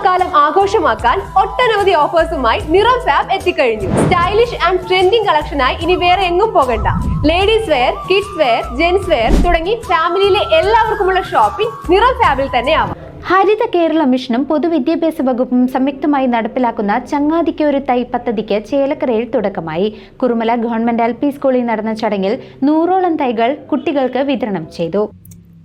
ഓണക്കാലം ആഘോഷമാക്കാൻ ഒട്ടനവധി ഓഫേഴ്സുമായി നിറം ഫാബ് എത്തിക്കഴിഞ്ഞു. സ്റ്റൈലിഷ് ആൻഡ് ട്രെൻഡിംഗ് കളക്ഷനായി ഇനി വേറെ എങ്ങും പോകണ്ട. Ladies wear kids wear gents wear തുടങ്ങി ഫാമിലിയിലെ എല്ലാവർക്കുമുള്ള ഷോപ്പിംഗ് നിറം ഫാബിൽ തന്നെ ആവാം. ഹരിത കേരള മിഷനും പൊതുവിദ്യാഭ്യാസ വകുപ്പും സംയുക്തമായി നടപ്പിലാക്കുന്ന ചങ്ങാതിക്ക് ഒരു തൈ പദ്ധതിക്ക് ചേലക്കരയിൽ തുടക്കമായി. കുറുമല ഗവൺമെന്റ് എൽ സ്കൂളിൽ നടന്ന ചടങ്ങിൽ നൂറോളം തൈകൾ കുട്ടികൾക്ക് വിതരണം ചെയ്തു.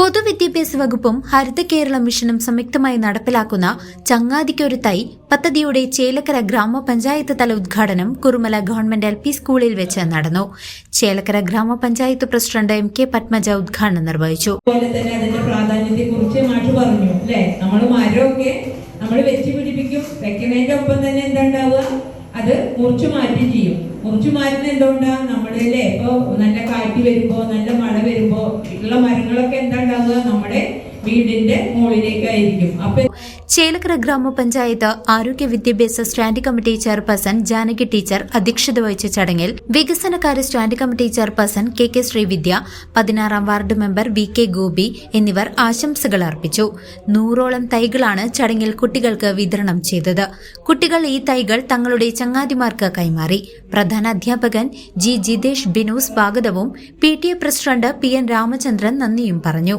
പൊതുവിദ്യാഭ്യാസ വകുപ്പും ഹരിത കേരള മിഷനും സംയുക്തമായി നടപ്പിലാക്കുന്ന ചങ്ങാതിക്കൊരു തൈ പദ്ധതിയുടെ ചേലക്കര ഗ്രാമപഞ്ചായത്ത് തല ഉദ്ഘാടനം കുറുമല ഗവൺമെന്റ് എൽ പി സ്കൂളിൽ വെച്ച് നടന്നു. ചേലക്കര ഗ്രാമപഞ്ചായത്ത് പ്രസിഡന്റ് എം കെ പത്മജ ഉദ്ഘാടനം നിർവഹിച്ചു. അത് മുറിച്ചു മാറ്റും ചെയ്യും. മുറിച്ചു മാറ്റുന്ന എന്തുകൊണ്ടാ? നമ്മളല്ലേ ഇപ്പൊ നല്ല കാറ്റ് വരുമ്പോ നല്ല cargado a nombre വീടിന്റെ മുകളിലേക്കായിരിക്കും. അപ്പൊ ചേലക്കര ഗ്രാമപഞ്ചായത്ത് ആരോഗ്യ വിദ്യാഭ്യാസ standing committee chairperson Janaki teacher അധ്യക്ഷത വഹിച്ച ചടങ്ങിൽ വികസനകാര്യ standing committee chairperson K K Sreevidya പതിനാറാം ward member V K Gopi എന്നിവർ ആശംസകൾ അർപ്പിച്ചു. നൂറോളം തൈകളാണ് ചടങ്ങിൽ കുട്ടികൾക്ക് വിതരണം ചെയ്തത്. കുട്ടികൾ ഈ തൈകൾ തങ്ങളുടെ ചങ്ങാതിമാർക്ക് കൈമാറി. പ്രധാന അധ്യാപകൻ ജി ജിതേഷ് ബിനു സ്വാഗതവും P T A president P N Ramachandran നന്ദിയും പറഞ്ഞു.